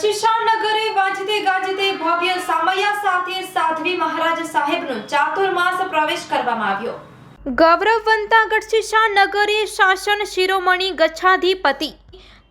નગરે વાજતે ગાજતે ભવ્ય સામૈયા સાથે સાધ્વી મહારાજ સાહેબનો ચાતુર્માસ પ્રવેશ કરવામાં આવ્યો. ગૌરવવંતા ગઢશીશા નગરે શાસન શિરોમણી ગચ્છાધિપતિ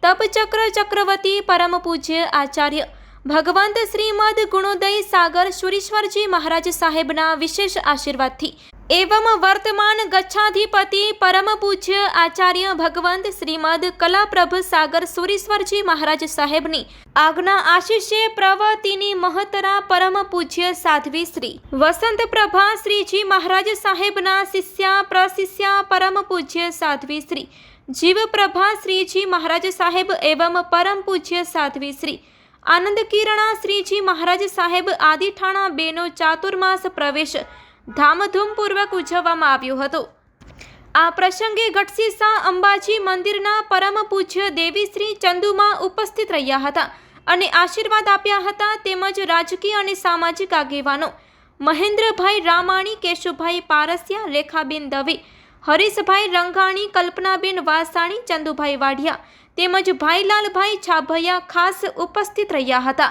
તપચક્ર ચક્રવર્તી પરમ પૂજ્ય આચાર્ય ભગવંત શ્રીમદ ગુણોદય સાગર સુરેશ્વરજી મહારાજ સાહેબના વિશેષ આશીર્વાદથી એવં વર્તમાન ગચ્છાધિપતિ પરમ પૂજ્ય આચાર્ય ભગવંત શ્રીમદ કલાપ્રભ સાગર સુરીશ્વરજી મહારાજ સાહેબની આજ્ઞા આશીષે પ્રવતિની મહતરા પરમ પૂજ્ય સાધ્વી શ્રી વસંત પ્રભા શ્રીજી મહારાજ સાહેબના શિષ્યા પ્રશિષ્યા પરમ પૂજ્ય સાધ્વી શ્રી જીવ પ્રભા શ્રીજી મહારાજ સાહેબ એવમ પરમ પૂજ્ય સાધ્વી શ્રી આનંદ કિરણા શ્રીજી મહારાજ સાહેબ આદિઠાણા બેનો ચાતુર્માસ પ્રવેશ ધામધૂમપૂર્વક ઉજવવામાં આવ્યું હતું. આ પ્રસંગે ગઢસીસા અંબાજી મંદિરના પરમ પૂજ્ય દેવી શ્રી ચંદુમાં ઉપસ્થિત રહ્યા હતા અને આશીર્વાદ આપ્યા હતા તેમજ રાજકીય અને સામાજિક આગેવાનો મહેન્દ્રભાઈ રામાણી, કેશુભાઈ પારસિયા, રેખાબેન દવે, હરીશભાઈ રંગાણી, કલ્પનાબેન વાસાણી, ચંદુભાઈ વાઢિયા તેમજ ભાઈલાલભાઈ છાભૈયા ખાસ ઉપસ્થિત રહ્યા હતા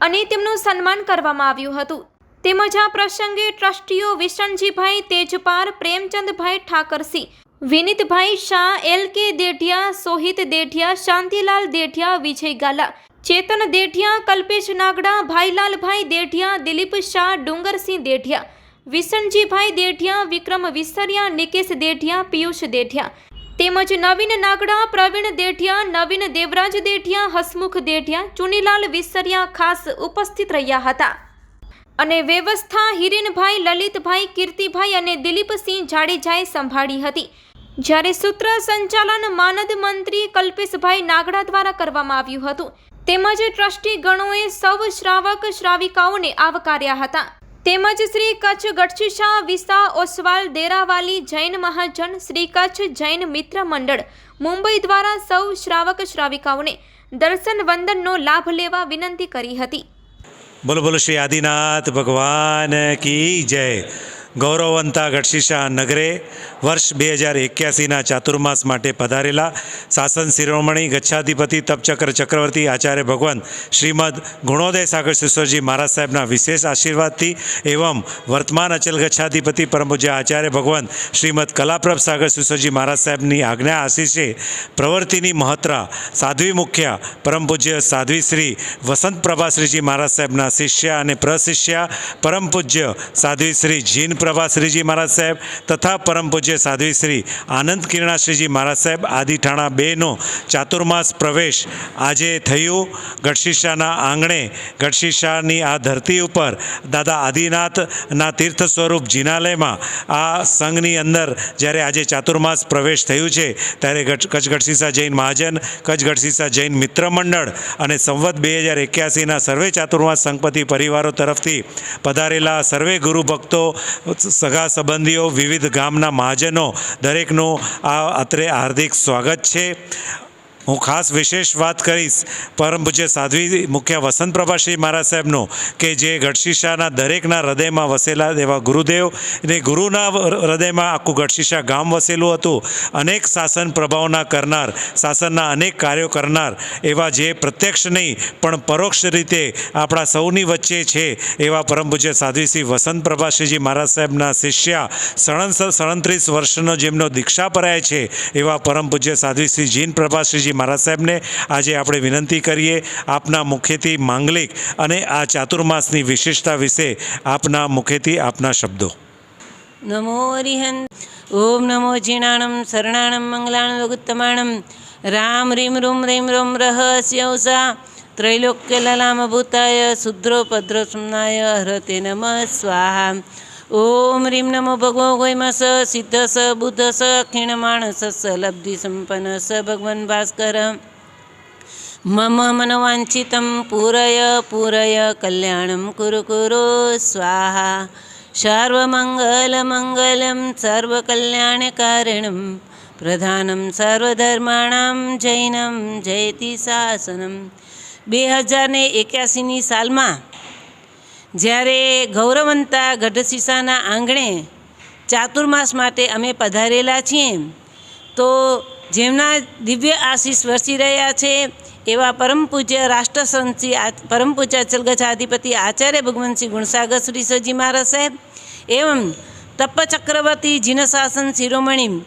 અને તેમનું સન્માન કરવામાં આવ્યું હતું. તેમજ આ પ્રસંગે ટ્રસ્ટીઓ વિશનજીભાઈ તેજપાર પ્રેમચંદભાઈ ઠાકરસિંહ, વિનીતભાઈ શાહ, એલ કે દેઢિયા, સોહિત દેઢિયા, શાંતિલાલ દેઢિયા, વિજય ગાલા, ચેતન દેઢિયા, કલ્પેશ નાગડા, ભાઈલાલભાઈ દેઢિયા, દિલીપ શાહ, ડુંગરસિંહ દેઢિયા વિસનજીભાઈ દેઢિયા, વિક્રમ વિસરિયા, નિકેશ દેઢિયા, પિયુષ દેઢિયા, તેમજ નવીન નાગડા, પ્રવીણ દેઠિયા નવીન દેવરાજ દેઠિયા હસમુખ દેઢિયા, ચુનીલાલ વિસરિયા ખાસ ઉપસ્થિત રહ્યા હતા. અને વ્યવસ્થા હિરેનભાઈ, લલિતભાઈ, કીર્તિભાઈ અને દિલીપસિંહ જાડેજાએ સંભાળી હતી. જ્યારે સૂત્ર સંચાલન માનદ મંત્રી કલ્પેશભાઈ નાગડા દ્વારા કરવામાં આવ્યું હતું, તેમજ ટ્રસ્ટી ગણોએ સૌ શ્રાવક શ્રાવિકાઓને આવકાર્યા હતા. તેમજ શ્રી કચ્છ ગઢશીશા, વિસા ઓસવાલ દેરાવાલી જૈન મહાજન, શ્રી કચ્છ જૈન મિત્ર મંડળ, મુંબઈ દ્વારા સૌ શ્રાવક શ્રાવિકાઓને દર્શન વંદનનો લાભ લેવા વિનંતી કરી હતી. બોલો બોલો શ્રી આદિનાથ ભગવાન કી જય. ગૌરવવંતા ગઢશીશા નગરે વર્ષ બે હજાર એક્યાસીના ચાતુર્માસ માટે પધારેલા શાસન શિરોમણી ગચ્છાધિપતિ તપચક્ર ચક્રવર્તી આચાર્ય ભગવાન શ્રીમદ ગુણોદય સાગર સુશ્વરજી મહારાજ સાહેબના વિશેષ આશીર્વાદથી એવં વર્તમાન અચલ ગચ્છાધિપતિ પરમ પૂજ્ય આચાર્ય ભગવાન શ્રીમદ કલાપ્રભ સાગર સુશ્વરજી મહારાજ સાહેબની આજ્ઞા આશીષે પ્રવૃત્તિની મહત્રા સાધ્વી મુખ્ય પરમ પૂજ્ય સાધ્વી શ્રી વસંત પ્રભાશ્રીજી મહારાજ સાહેબના શિષ્ય અને પ્રશિષ્ય પરમ પૂજ્ય સાધ્વી શ્રી જીન પ્રભાશ્રીજી મહારાજ સાહેબ તથા પરમ પૂજ્ય સાધ્વી શ્રી આનંદ કિરણાશ્રીજી મહારાજ સાહેબ, આદિઠાણા બેનો ચાતુર્માસ પ્રવેશ આજે થયું. ગઢશીશાના આંગણે ગઢશીશાની આ ધરતી ઉપર દાદા આદિનાથના તીર્થ સ્વરૂપ જિનાલયમાં આ સંઘની અંદર જ્યારે આજે ચાતુર્માસ પ્રવેશ થયું છે, ત્યારે ગઢ- કચ્છ ગઢશીસા જૈન મહાજન, કચ્છ ગઢશીસા જૈન મિત્ર મંડળ અને સંવત બે હજાર એક્યાસીના સર્વે ચાતુર્માસ સંપત્તિ પરિવારો તરફથી પધારેલા સર્વે ગુરુ ભક્તો સગા સંબંધીઓ વિવિધ ગામના મહાજનો દરેકનું આ અત્રે હાર્દિક સ્વાગત છે. હું ખાસ વિશેષ વાત કરીશ. પરમ પૂજ્ય સાધ્વી મુખ્ય વસંત પ્રભાશ્રી મહારાજ સાહેબનું, કે જે ગઢશીશાના દરેકના હૃદયમાં વસેલા એવા ગુરુદેવ અને ગુરુના હૃદયમાં આખું ગઢશીશા ગામ વસેલું હતું. અનેક શાસન પ્રભાવના કરનાર, શાસનના અનેક કાર્યો કરનાર એવા જે પ્રત્યક્ષ નહીં, પણ પરોક્ષ રીતે આપણા સૌની વચ્ચે છે એવા પરમ પૂજ્ય સાધ્વી શ્રી વસંત પ્રભાશ્રીજી મહારાજ સાહેબના શિષ્યા સળંસ સડત્રીસ વર્ષનો જેમનો દીક્ષા પરાય છે એવા પરમ પૂજ્ય સાધ્વી શ્રી જીન પ્રભાશ્રીજી મહારાજ સાહેબને આજે આપણે વિનંતી કરીએ આપના મુખેથી માંગલિક અને આ ચાતુર્માસની વિશેષતા વિશે આપના મુખેથી આપના શબ્દો. નમો હરિહન, ઓમ નમો જીણાણમ શરણાણમ મંગલાણ લઘુત્તમાણમ રામ રીમ રૂમ રીમ રોમ ત્રૈલોક્ય લલામ ભૂતાય શુદ્રો સુમનાય, હરતે નમ સ્વાહા. ઓમ રીમ નમો ભગવો ગોયમાં સ સિદ્ધ સ બુદ્ધ સ ખીણમાણ સ લબ્ધિ સંપન્ન સ ભગવાન ભાસ્કર મમ મનવાંછિત પૂરય પૂરય કલ્યાણમ કુરુ કુરુ સ્વાહા સર્વમંગલમંગલમ સર્વકલ્યાણકારિણમ પ્રધાનમ સર્વધર્માણામ જૈનમ જયતિ શાસનમ બે હજાર ને એક્યાસીની સાલમાં જ્યારે ગૌરવંતા ગઢસીસાના આંગણે ચાતુર્માસ માટે અમે પધારેલા છીએ, તો જેમના દિવ્ય આશીષ વરસી રહ્યા છે, એવા પરમ પૂજ્ય રાષ્ટ્રસંતશ્રી પરમ પૂજ્ય અચલગચ્છાધિપતિ આચાર્ય ભગવંતસિંહ ગુણસાગર શ્રી સજી મહારાજ સાહેબ, એવમ તપચક્રવર્તી જીનશાસન શિરોમણી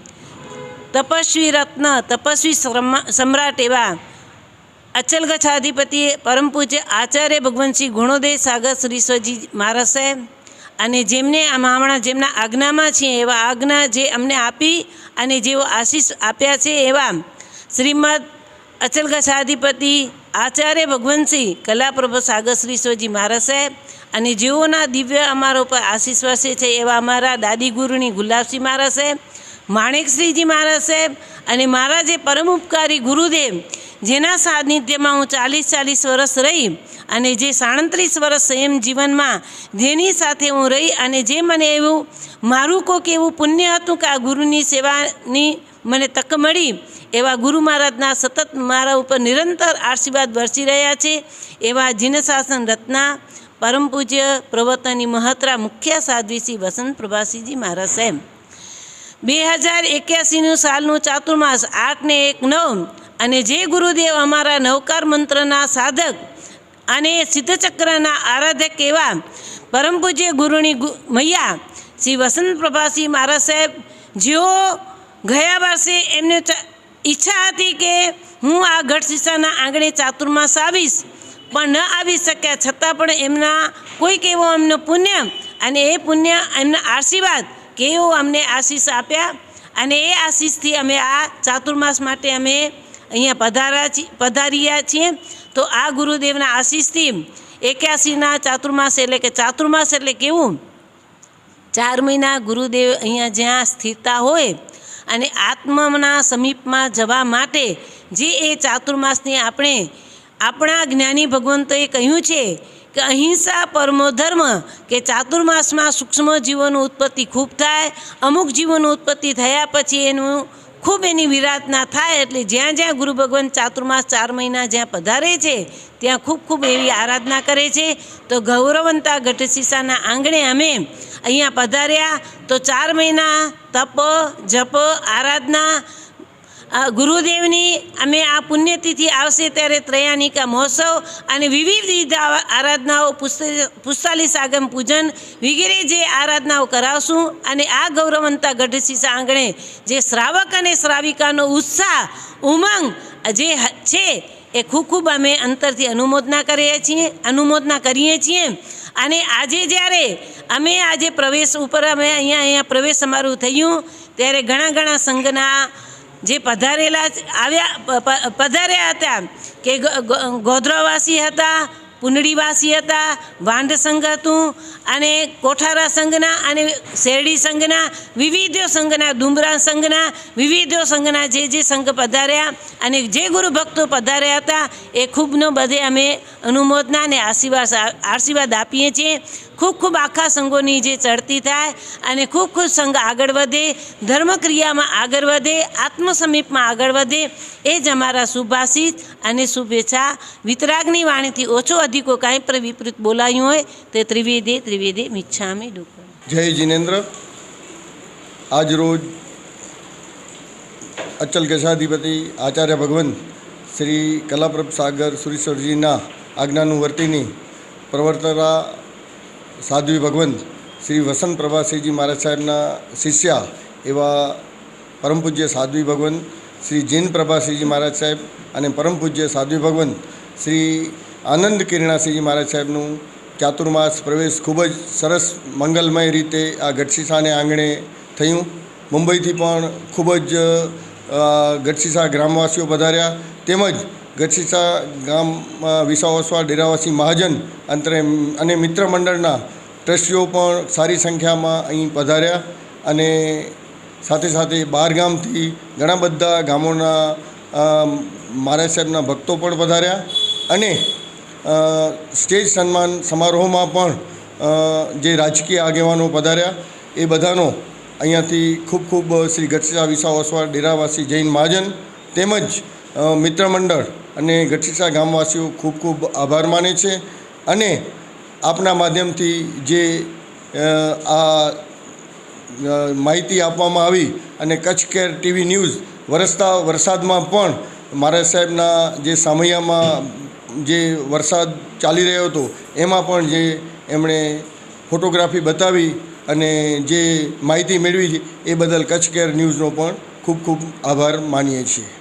તપસ્વી રત્ન તપસ્વી સમ્રાટ એવા અચલગચ્છાધિપતિ પરમ પૂજ્ય આચાર્ય ભગવંતસિંહ ગુણોદય સાગર શ્રી સ્વજી મહારાજ સાહેબ અને જેમને આમાં હમણાં જેમના આજ્ઞામાં છીએ, એવા આજ્ઞા જે અમને આપી અને જેઓ આશીષ આપ્યા છે, એવા શ્રીમદ અચલગચ્છાધિપતિ આચાર્ય ભગવંતસિંહ કલાપ્રભુ સાગર શ્રી સ્વજી મહારાજ સાહેબ અને જેઓના દિવ્ય અમારા ઉપર આશીષ વસે છે, એવા અમારા દાદી ગુરુની ગુલાબસિંહ મહારાજ સાહેબ માણેકશ્રીજી મહારાજ સાહેબ અને મારા જે પરમ ઉપકારી ગુરુદેવ જેના સાનિધ્યમાં હું ચાલીસ ચાલીસ વર્ષ રહી અને જે સાડત્રીસ વર્ષ સંયમ જીવનમાં જેની સાથે હું રહી અને જે મને એવું મારું કોક એવું પુણ્ય હતું કે આ ગુરુની સેવાની મને તક મળી, એવા ગુરુ મહારાજના સતત મારા ઉપર નિરંતર આશીર્વાદ વરસી રહ્યા છે, એવા જીનશાસન રત્ના, પરમ પૂજ્ય પ્રવર્તનની મહત્રા મુખ્ય સાધ્વી શ્રી વસંત પ્રભાસીજી મહારાજ સાહેબ. બે હજાર એક્યાસીનું સાલનું ચાતુર્માસ આઠ ને એક નવ અને જે ગુરુદેવ અમારા નવકાર મંત્રના સાધક અને સિદ્ધચક્રના આરાધક એવા પરમ પૂજ્ય ગુરુની મૈયા શ્રી વસંત પ્રભાસી મહારાજ સાહેબ, જેઓ ગયા વર્ષે એમને ઈચ્છા હતી કે હું આ ગઢ શીશાના આંગણે ચાતુર્માસ આવીશ, પણ ન આવી શક્યા. છતાં પણ એમના કોઈક એવો એમનો પુણ્ય અને એ પુણ્ય એમના આશીર્વાદ કે એવો અમને આશીષ આપ્યા અને એ આશીષથી અમે આ ચાતુર્માસ માટે અમે અહીંયા પધારા પધાર્યા છીએ. તો આ ગુરુદેવના આશીષથી એક્યાસીના ચાતુર્માસ એટલે કે ચાતુર્માસ એટલે કેવું? ચાર મહિના ગુરુદેવ અહીંયા જ્યાં સ્થિરતા હોય અને આત્માના સમીપમાં જવા માટે જે એ ચાતુર્માસની આપણે આપણા જ્ઞાની ભગવંતોએ કહ્યું છે કે અહિંસા પરમો ધર્મ કે ચાતુર્માસમાં સૂક્ષ્મ જીવોનું ઉત્પત્તિ ખૂબ થાય, અમુક જીવોનું ઉત્પત્તિ થયા પછી એનું ખૂબ એની વિરાધના થાય એટલે જ્યાં જ્યાં ગુરુ ભગવાન ચાતુર્માસ ચાર મહિના જ્યાં પધારે છે, ત્યાં ખૂબ ખૂબ એવી આરાધના કરે છે. તો ગૌરવંતા ગઢશીસાના આંગણે અમે અહીંયા પધાર્યા. તો ચાર મહિના તપ, જપ, આરાધના ગુરુદેવની અમે આ પુણ્યતિથિ આવશે ત્યારે ત્રયાનિકા મહોત્સવ અને વિવિધ આરાધનાઓ, પુસ્ત- પુસ્તાલીસ આગમ પૂજન વગેરે જે આરાધનાઓ કરાવશું અને આ ગૌરવંતા ગઢશીસા આંગણે જે શ્રાવક અને શ્રાવિકાનો ઉત્સાહ, ઉમંગ જે છે એ ખૂબ ખૂબ અમે અંતરથી અનુમોદના કરીએ છીએ, અનુમોદના કરીએ છીએ. અને આજે જ્યારે અમે આજે પ્રવેશ ઉપર અમે અહીંયા અહીંયા પ્રવેશ અમારું થયું, ત્યારે ઘણા ઘણા સંઘના જે પધારેલા આવ્યા પધાર્યા હતા કે ગોધરાવાસી હતા પુનડીવાસી હતા, વાંઢ સંઘ હતું અને કોઠારા સંઘના અને શેરડી સંઘના વિવિધ સંઘના ડુમરા સંઘના વિવિધ સંઘના જે જે સંઘ પધાર્યા અને જે ગુરુ ભક્તો પધાર્યા હતા, એ ખૂબનો બધે અમે અનુમોદના અને આશીર્વાદ આશીર્વાદ આપીએ છીએ. ખૂબ ખૂબ આખા સંઘોની જે ચડતી થાય અને ખૂબ ખૂબ સંઘ આગળ વધે, ધર્મક્રિયામાં આગળ વધે, આત્મસમીપમાં આગળ વધે, એ જ અમારા શુભાશીષ અને શુભેચ્છા વિતરાગની વાણીથી ઓછો અધિકો કાંઈ પણ વિપરીત બોલાયું હોય, તે ત્રિવેદે ત્રિવેદે મિચ્છામી દુઃખ જય જિનેન્દ્ર. આજ રોજ અચલ કેશાધિપતિ આચાર્ય ભગવંત શ્રી કલાપ્રભ સાગર સુરેશ્વરજીના આજ્ઞાનું વર્તીની પ્રવર્તરા સાધ્વી ભગવંત શ્રી વસંત પ્રભાસિંહજી મહારાજ સાહેબના શિષ્યા એવા પરમ પૂજ્ય સાધ્વી ભગવંત શ્રી જૈન પ્રભાસિંહજી મહારાજ સાહેબ અને પરમ પૂજ્ય સાધ્વી ભગવંત શ્રી આનંદ કિરણાસિંહજી મહારાજ સાહેબનું. ચાતુર્માસ પ્રવેશ ખૂબ જ સરસ મંગલમય રીતે આ ગઢશીશાને આંગણે થયું. મુંબઈથી પણ ખૂબ જ અ, ગ્રામવાસીઓ પધાર્યા. તેમજ ગઢશીશા ગામમાં વિસાવસવા ડેરાવાસી મહાજન અંતરે અને મિત્ર મંડળના ટ્રસ્ટીઓ પણ સારી સંખ્યામાં અહીં પધાર્યા. અને સાથે સાથે બહાર ગામથી ઘણા બધા ગામોના મહારાજ સાહેબના ભક્તો પણ પધાર્યા. અને સ્ટેજ સન્માન સમારોહમાં પણ જે રાજકીય આગેવાનો પધાર્યા, એ બધાનો અહીંયાથી ખૂબ ખૂબ શ્રી ગઢશીશા વિસા ઓસવા ડેરાવાસી જૈન મહાજન તેમજ મિત્ર મંડળ અને ગઢશીશા ગામવાસીઓ ખૂબ ખૂબ આભાર માને છે. અને આપના માધ્યમથી જે આ માહિતી આપવામાં આવી અને કચ્છ કેર ટીવી ન્યૂઝ વરસતા વરસાદમાં પણ મારા સાહેબના જે સામૈયામાં જે વરસાદ ચાલી રહ્યો હતો, એમાં પણ જે એમણે ફોટોગ્રાફી બતાવી અને જે માહિતી મેળવી છે, એ બદલ કચ્છ કેર ન્યૂઝનો પણ ખૂબ ખૂબ આભાર માનીએ છીએ.